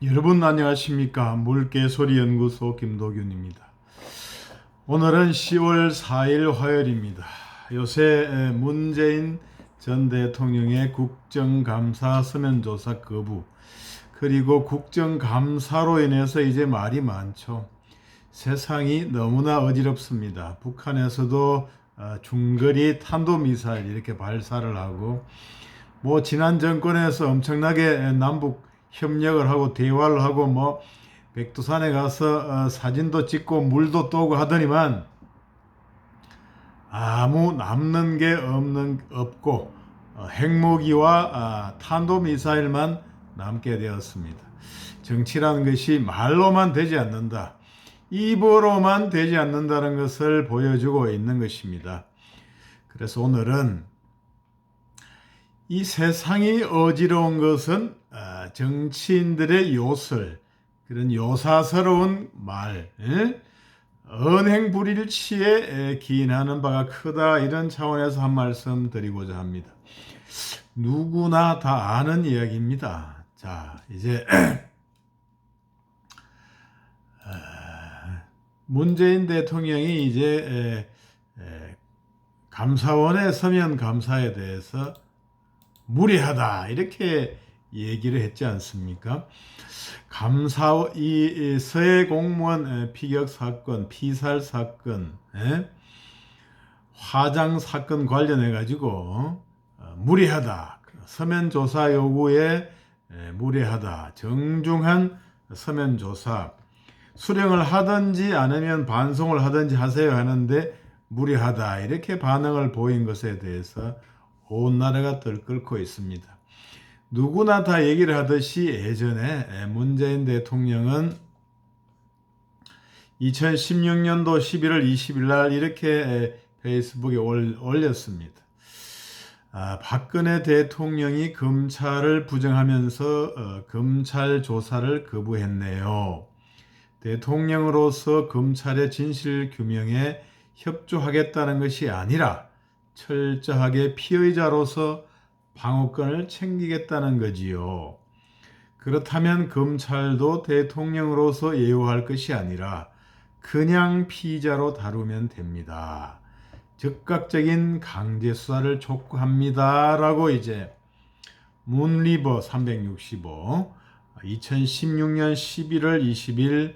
여러분 안녕하십니까 물개소리 연구소 김도균입니다. 오늘은 10월 4일 화요일입니다. 요새 문재인 전 대통령의 국정감사 서면조사 거부 그리고 국정감사로 인해서 이제 말이 많죠. 세상이 너무나 어지럽습니다. 북한에서도 어, 중거리 탄도미사일 이렇게 발사를 하고 뭐 지난 정권에서 엄청나게 남북 협력을 하고 대화를 하고 뭐 백두산에 가서 어, 사진도 찍고 물도 떠오고 하더니만 아무 남는 게 없는 없고 어, 핵무기와 아, 탄도 미사일만 남게 되었습니다. 정치라는 것이 말로만 되지 않는다. 입으로만 되지 않는다는 것을 보여주고 있는 것입니다. 그래서 오늘은 이 세상이 어지러운 것은 아, 정치인들의 요술, 그런 요사스러운 말, 예? 언행 불일치에 기인하는 바가 크다 이런 차원에서 한 말씀 드리고자 합니다. 누구나 다 아는 이야기입니다. 자, 이제 아, 문재인 대통령이 이제 감사원의 서면 감사에 대해서 무리하다. 이렇게 얘기를 했지 않습니까? 감사 이 서해 공무원 피격 사건, 피살 사건, 에? 화장 사건 관련해 가지고 어, 무리하다. 서면 조사 요구에 무리하다. 정중한 서면 조사. 수령을 하든지 아니면 반송을 하든지 하세요 하는데 무리하다. 이렇게 반응을 보인 것에 대해서 온 나라가 들끓고 있습니다. 누구나 다 얘기를 하듯이 예전에 문재인 대통령은 2016년도 11월 20일 날 이렇게 페이스북에 올렸습니다. 아, 박근혜 대통령이 검찰을 부정하면서 어, 검찰 조사를 거부했네요. 대통령으로서 검찰의 진실 규명에 협조하겠다는 것이 아니라 철저하게 피의자로서 방어권을 챙기겠다는 거지요. 그렇다면 검찰도 대통령으로서 예우할 것이 아니라 그냥 피의자로 다루면 됩니다. 즉각적인 강제 수사를 촉구합니다. 라고 이제 문리버 365 2016년 11월 20일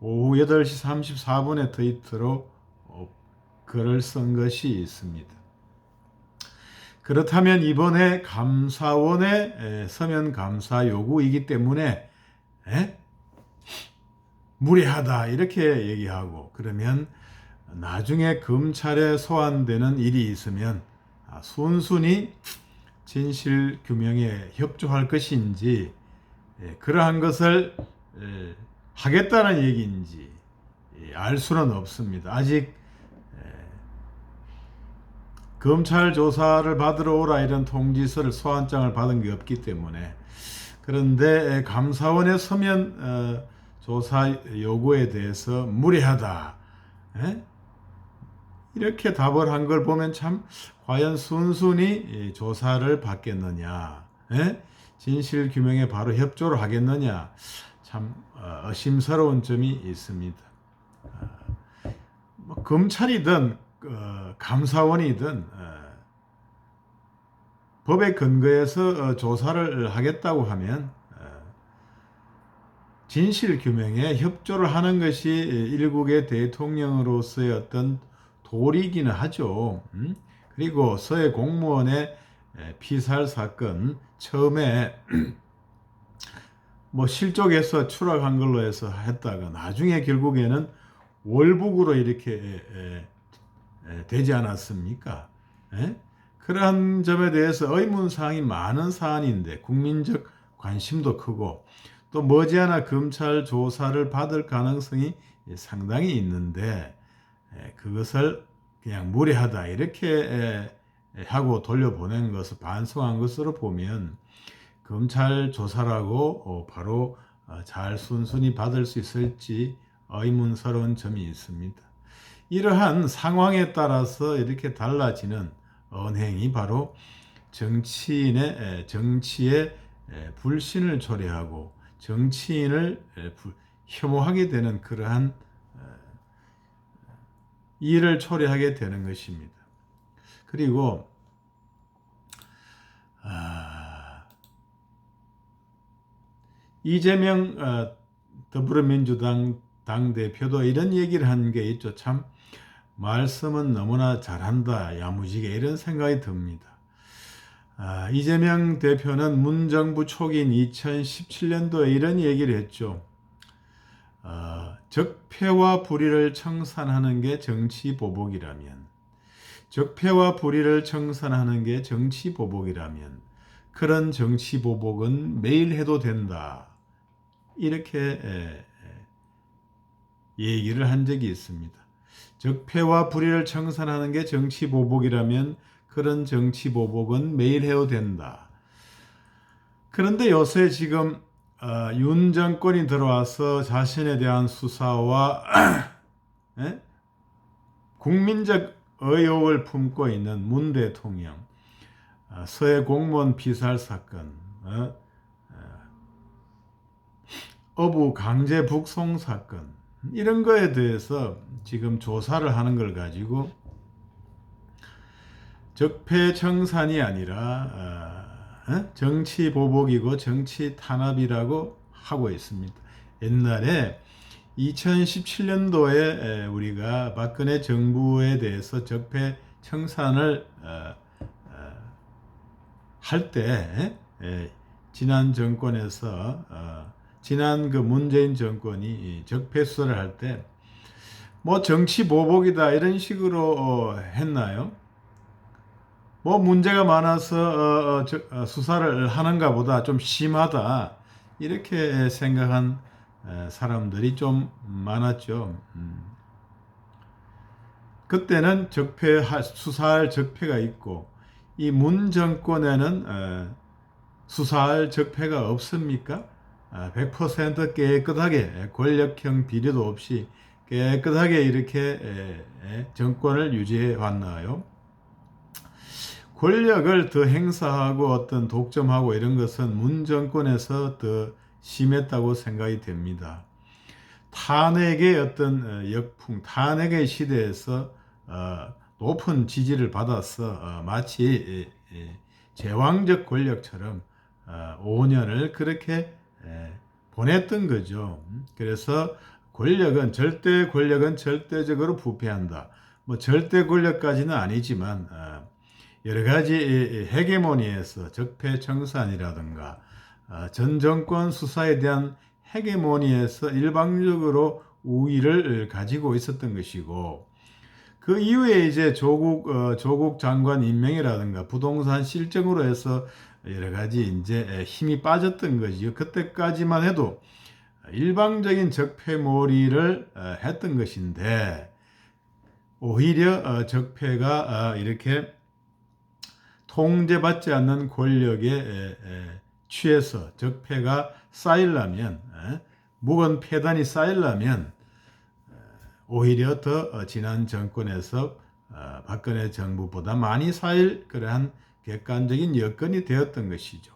오후 8시 34분에 트위터로 글을 쓴 것이 있습니다. 그렇다면 이번에 감사원의 서면 감사 요구이기 때문에 에? 무리하다 이렇게 얘기하고 그러면 나중에 검찰에 소환되는 일이 있으면 아, 순순히 진실 규명에 협조할 것인지 그러한 것을 하겠다는 얘기인지 알 수는 없습니다. 아직 검찰 조사를 받으러 오라 이런 통지서를 소환장을 받은 게 없기 때문에 그런데 감사원의 서면 어, 조사 요구에 대해서 무리하다 에? 이렇게 답을 한 걸 보면 참 과연 순순히 조사를 받겠느냐 에? 진실 규명에 바로 협조를 하겠느냐 참 어, 의심스러운 점이 있습니다. 어, 뭐 검찰이든 어, 감사원이든 어, 법에 근거해서 어, 조사를 하겠다고 하면 어, 진실 규명에 협조를 하는 것이 일국의 대통령으로서의 어떤 도리기는 하죠. 음? 그리고 서해 공무원의 피살 사건 처음에 뭐 실족해서 추락한 걸로 해서 했다가 나중에 결국에는 월북으로 이렇게 되지 않았습니까? 에? 그러한 점에 대해서 의문사항이 많은 사안인데 국민적 관심도 크고 또 머지않아 검찰 조사를 받을 가능성이 상당히 있는데 그것을 그냥 무리하다 이렇게 하고 돌려보낸 것을 반성한 것으로 보면 검찰 조사라고 어, 바로 어, 잘 순순히 받을 수 있을지 의문스러운 점이 있습니다. 이러한 상황에 따라서 이렇게 달라지는 언행이 바로 정치인의 정치의 불신을 초래하고 정치인을 혐오하게 되는 그러한 어, 일을 초래하게 되는 것입니다. 그리고 아, 이재명 어, 더불어민주당 당 대표도 이런 얘기를 한 게 있죠. 참 말씀은 너무나 잘한다, 야무지게 이런 생각이 듭니다. 아, 이재명 대표는 문정부 초기인 2017년도에 이런 얘기를 했죠. 어, 적폐와 불의를 청산하는 게 정치 보복이라면, 적폐와 불의를 청산하는 게 정치 보복이라면, 그런 정치 보복은 매일 해도 된다. 이렇게 얘기를 한 적이 있습니다. 적폐와 불의를 청산하는 게 정치 보복이라면 그런 정치 보복은 매일 해도 된다. 그런데 요새 지금 어, 윤 정권이 들어와서 자신에 대한 수사와 에? 국민적 의혹을 품고 있는 문 대통령, 어, 서해 공무원 피살 사건, 어, 어부 강제 북송 사건 이런 거에 대해서 지금 조사를 하는 걸 가지고 적폐 청산이 아니라 어, 어? 정치 보복이고 정치 탄압이라고 하고 있습니다. 옛날에 2017년도에 우리가 박근혜 정부에 대해서 적폐 청산을 어, 할때 지난 정권에서 어, 지난 그 문재인 정권이 이 적폐 수사를 할 때 뭐 정치 보복이다 이런 식으로 어, 했나요? 뭐 문제가 많아서 어, 어, 저, 어, 수사를 하는가 보다 좀 심하다 이렇게 생각한 에, 사람들이 좀 많았죠. 음. 그때는 적폐 수사할 적폐가 있고 이 문 정권에는 에, 수사할 적폐가 없습니까? 100% 깨끗하게 권력형 비리도 없이 깨끗하게 이렇게 정권을 유지해 왔나요? 권력을 더 행사하고 어떤 독점하고 이런 것은 문 정권에서 더 심했다고 생각이 됩니다. 탄핵의 어떤 역풍, 탄핵의 시대에서 어, 높은 지지를 받아서 어, 마치 제왕적 권력처럼 5년을 어, 그렇게 보냈던 거죠. 그래서 권력은 절대 권력은 절대적으로 부패한다. 뭐 절대 권력까지는 아니지만 어, 여러 가지 헤게모니에서 적폐 청산이라든가 어, 전 정권 수사에 대한 헤게모니에서 일방적으로 우위를 가지고 있었던 것이고 그 이후에 이제 조국 어, 조국 장관 임명이라든가 부동산 실정으로 해서 여러 가지 이제 힘이 빠졌던 거지요. 그때까지만 해도 일방적인 적폐몰이를 어, 했던 것인데 오히려 어, 적폐가 이렇게 통제받지 않는 권력에 취해서 적폐가 쌓이려면 묵은 폐단이 쌓이려면 오히려 더 지난 정권에서 어, 박근혜 정부보다 많이 쌓일 그러한 객관적인 여건이 되었던 것이죠.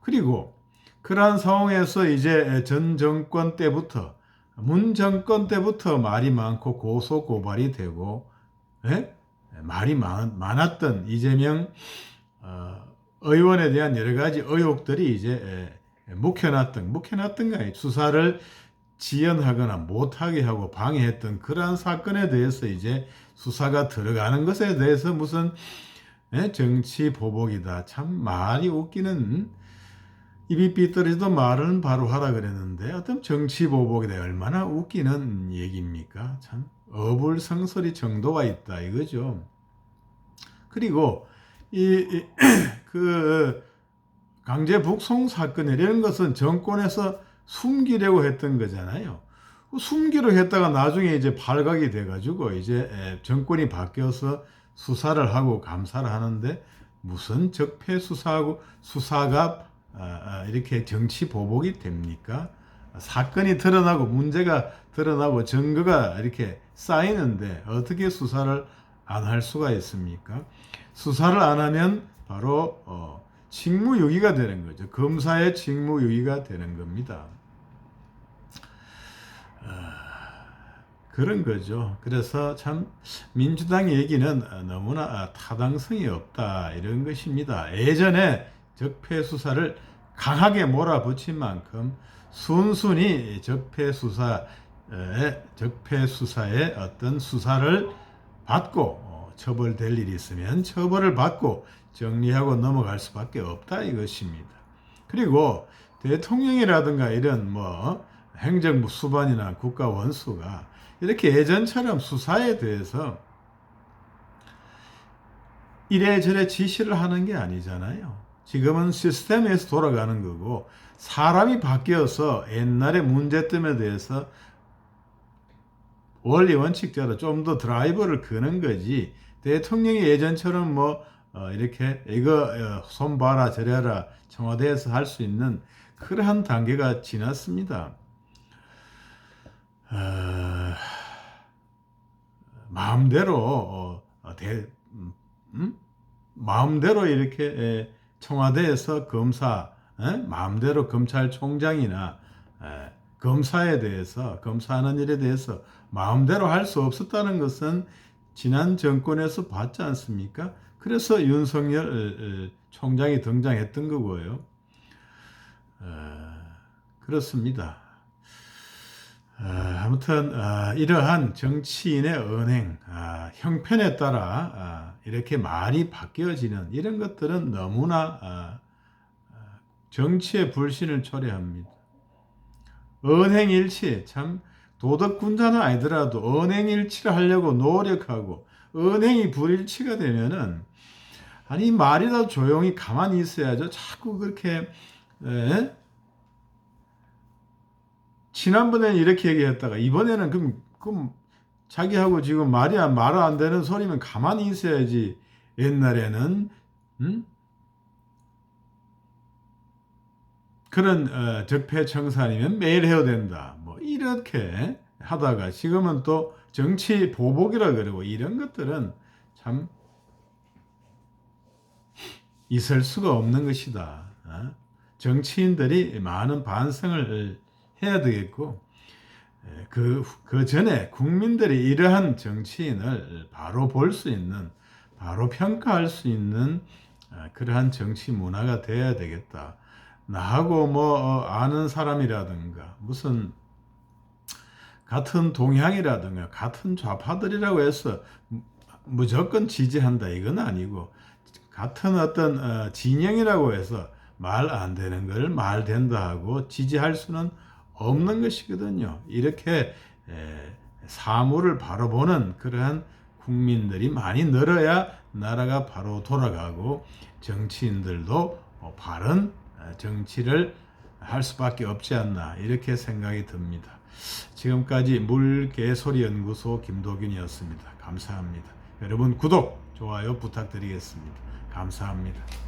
그리고 그러한 상황에서 이제 전 정권 때부터 문 정권 때부터 말이 많고 고소 고발이 되고 에? 말이 많, 많았던 이재명 어, 의원에 대한 여러 가지 의혹들이 이제 묵혀놨던 묵혀놨던가 수사를 지연하거나 못하게 하고 방해했던 그러한 사건에 대해서 이제 수사가 들어가는 것에 대해서 무슨 예, 정치 보복이다. 참 말이 웃기는 입이 삐뚤어져도 말은 바로 하라 그랬는데 어떤 정치 보복이다. 얼마나 웃기는 얘기입니까? 참 어불성설이 정도가 있다 이거죠. 그리고 이 그 강제 북송 사건 이런 것은 정권에서 숨기려고 했던 거잖아요. 숨기려 했다가 나중에 이제 발각이 돼가지고 이제 정권이 바뀌어서 수사를 하고 감사를 하는데 무슨 적폐 수사하고 수사가 이렇게 정치 보복이 됩니까? 사건이 드러나고 문제가 드러나고 증거가 이렇게 쌓이는데 어떻게 수사를 안 할 수가 있습니까? 수사를 안 하면 바로 어, 직무유기가 되는 거죠. 검사의 직무유기가 되는 겁니다. 그런 거죠. 그래서 참 민주당 얘기는 너무나 타당성이 없다 이런 것입니다. 예전에 적폐 수사를 강하게 몰아붙인 만큼 순순히 적폐 수사에 적폐 수사의 어떤 수사를 받고 어, 처벌될 일이 있으면 처벌을 받고 정리하고 넘어갈 수밖에 없다 이것입니다. 그리고 대통령이라든가 이런 뭐 행정부 수반이나 국가 원수가 이렇게 예전처럼 수사에 대해서 이래저래 지시를 하는 게 아니잖아요. 지금은 시스템에서 돌아가는 거고 사람이 바뀌어서 옛날의 문제점에 대해서 원리 원칙대로 좀 더 드라이버를 거는 거지 대통령이 예전처럼 뭐 어, 이렇게 이거 어, 손 봐라 저래라 청와대에서 할 수 있는 그러한 단계가 지났습니다. 어, 마음대로 어, 어, 대, 음, 음? 마음대로 이렇게 에, 청와대에서 검사 에? 마음대로 검찰총장이나 에, 검사에 대해서 검사하는 일에 대해서 마음대로 할 수 없었다는 것은 지난 정권에서 봤지 않습니까? 그래서 윤석열 총장이 등장했던 거고요. 어, 그렇습니다. 아, 아무튼 아, 이러한 정치인의 언행, 아, 형편에 따라 아, 이렇게 말이 바뀌어지는 이런 것들은 너무나 정치의 불신을 초래합니다. 언행일치 참 도덕군자는 아니더라도 언행일치를 하려고 노력하고 언행이 불일치가 되면은 아니 말이라도 조용히 가만히 있어야죠. 자꾸 그렇게 에? 지난번에는 이렇게 얘기했다가 이번에는 그럼 그럼 자기하고 지금 말이 안 말을 안 되는 소리면 가만히 있어야지. 옛날에는 음? 그런 어, 적폐청산이면 매일 해야 된다. 뭐 이렇게 하다가 지금은 또 정치 보복이라 그러고 이런 것들은 참 있을 수가 없는 것이다. 어? 정치인들이 많은 반성을 해야 되겠고 그, 그 전에 국민들이 이러한 정치인을 바로 볼 수 있는 바로 평가할 수 있는 어, 그러한 정치 문화가 돼야 되겠다. 나하고 뭐 어, 아는 사람이라든가 무슨 같은 동향이라든가 같은 좌파들이라고 해서 무조건 지지한다 이건 아니고 같은 어떤 어, 진영이라고 해서 말 안 되는 걸 말 된다 하고 지지할 수는 없는 것이거든요. 이렇게 사물을 바로 보는 그러한 국민들이 많이 늘어야 나라가 바로 돌아가고 정치인들도 어, 바른 어, 정치를 할 수밖에 없지 않나 이렇게 생각이 듭니다. 지금까지 물개소리 연구소 김도균이었습니다. 감사합니다. 여러분 구독, 좋아요 부탁드리겠습니다. 감사합니다.